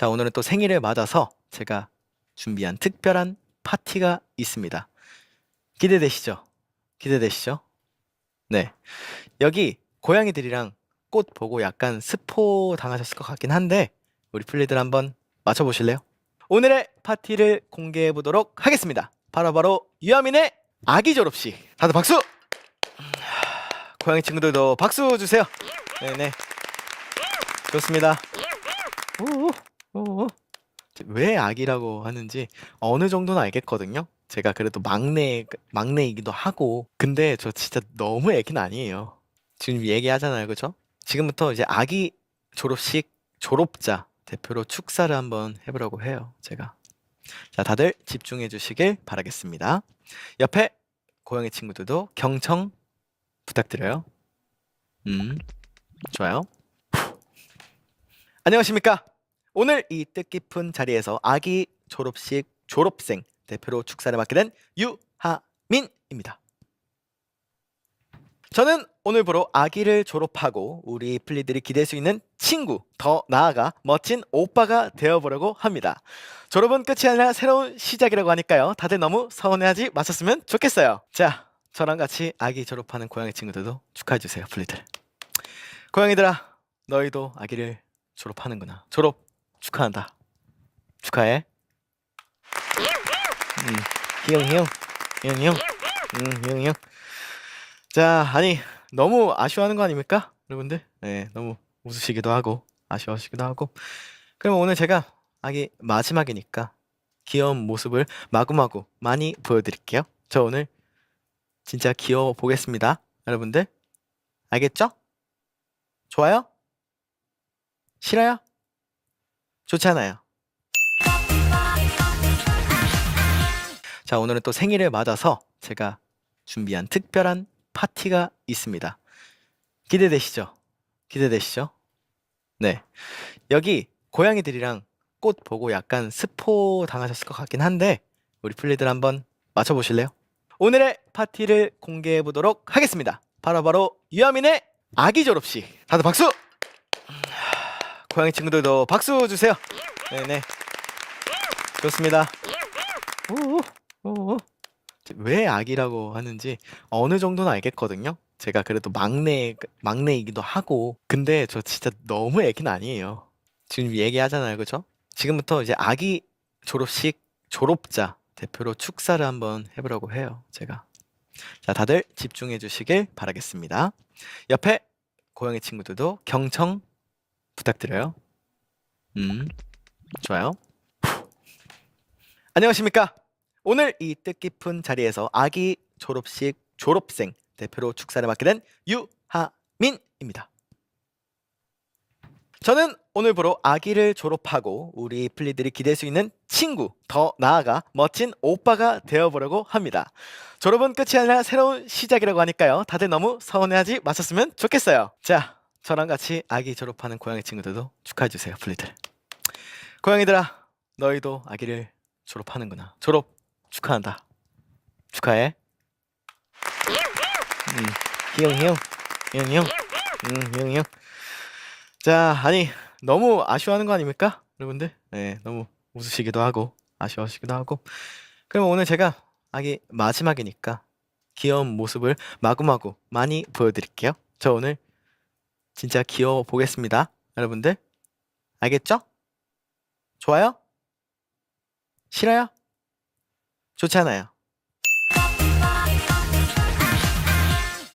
자, 오늘은 또 생일을 맞아서 제가 준비한 특별한 파티가 있습니다. 기대되시죠? 기대되시죠? 네. 여기 고양이들이랑 꽃 보고 약간 스포 당하셨을 것 같긴 한데 우리 플리들 한번 맞춰 보실래요? 오늘의 파티를 공개해 보도록 하겠습니다. 바로바로 유아민의 아기 졸업식. 다들 박수! 고양이 친구들도 박수 주세요. 네네. 좋습니다. 오 오오. 왜 아기라고 하는지 어느 정도는 알겠거든요. 제가 그래도 막내 막내이기도 하고. 근데 저 진짜 너무 애기는 아니에요. 지금 얘기하잖아요, 그죠? 지금부터 이제 아기 졸업식 졸업자 대표로 축사를 한번 해보려고 해요, 제가. 자, 다들 집중해 주시길 바라겠습니다. 옆에 고양이 친구들도 경청 부탁드려요. 음, 좋아요. 안녕하십니까? 오늘 이 뜻깊은 자리에서 아기 졸업식 졸업생 대표로 축사를 맡게 된 유하민입니다. 저는 오늘부로 아기를 졸업하고 우리 플리들이 기댈 수 있는 친구, 더 나아가 멋진 오빠가 되어보려고 합니다. 졸업은 끝이 아니라 새로운 시작이라고 하니까요. 다들 너무 서운해하지 마셨으면 좋겠어요. 자, 저랑 같이 아기 졸업하는 고양이 친구들도 축하해주세요, 플리들. 고양이들아, 너희도 아기를 졸업하는구나. 졸업 축하한다. 축하해. 음, 희영, 희영, 희영, 희영, 음, 희영, 희영. 자, 아니 너무 아쉬워하는 거 아닙니까, 여러분들? 네, 너무 웃으시기도 하고 아쉬워하시기도 하고. 그럼 오늘 제가 아기 마지막이니까 귀여운 모습을 마구마구 많이 보여드릴게요. 저 오늘 진짜 귀여워 보겠습니다, 여러분들. 알겠죠? 좋아요? 싫어요? 좋잖아요. 자, 오늘은 또 생일을 맞아서 제가 준비한 특별한 파티가 있습니다. 기대되시죠? 기대되시죠? 네. 여기 고양이들이랑 꽃 보고 약간 스포 당하셨을 것 같긴 한데 우리 플리들 한번 맞춰 보실래요? 오늘의 파티를 공개해 보도록 하겠습니다. 바로바로 유아민의 아기 졸업식. 다들 박수! 고양이 친구들도 박수 주세요. 네네. 좋습니다. 오오오. 왜 아기라고 하는지 어느 정도는 알겠거든요. 제가 그래도 막내 막내이기도 하고. 근데 저 진짜 너무 애기는 아니에요. 지금 얘기하잖아요, 그죠? 지금부터 이제 아기 졸업식 졸업자 대표로 축사를 한번 해보려고 해요, 제가. 자, 다들 집중해 주시길 바라겠습니다. 옆에 고양이 친구들도 경청 부탁드려요. 음, 좋아요. 안녕하십니까? 오늘 이 뜻깊은 자리에서 아기 졸업식 졸업생 대표로 축사를 맡게 된 유하민입니다. 저는 오늘부로 아기를 졸업하고 우리 플리들이 기댈 수 있는 친구, 더 나아가 멋진 오빠가 되어보려고 합니다. 졸업은 끝이 아니라 새로운 시작이라고 하니까요. 다들 너무 서운해하지 마셨으면 좋겠어요. 자, 저랑 같이 아기 졸업하는 고양이 친구들도 축하해 주세요, 플리들. 고양이들아, 너희도 아기를 졸업하는구나. 졸업 축하한다. 축하해. 음, 희영, 희영, 희영, 희영, 음, 희영, 희영. 자, 아니 너무 아쉬워하는 거 아닙니까, 여러분들? 네, 너무 웃으시기도 하고 아쉬워하시기도 하고. 그럼 오늘 제가 아기 마지막이니까 귀여운 모습을 마구마구 많이 보여드릴게요. 저 오늘 진짜 귀여워 보겠습니다, 여러분들. 알겠죠? 좋아요? 싫어요? 좋잖아요.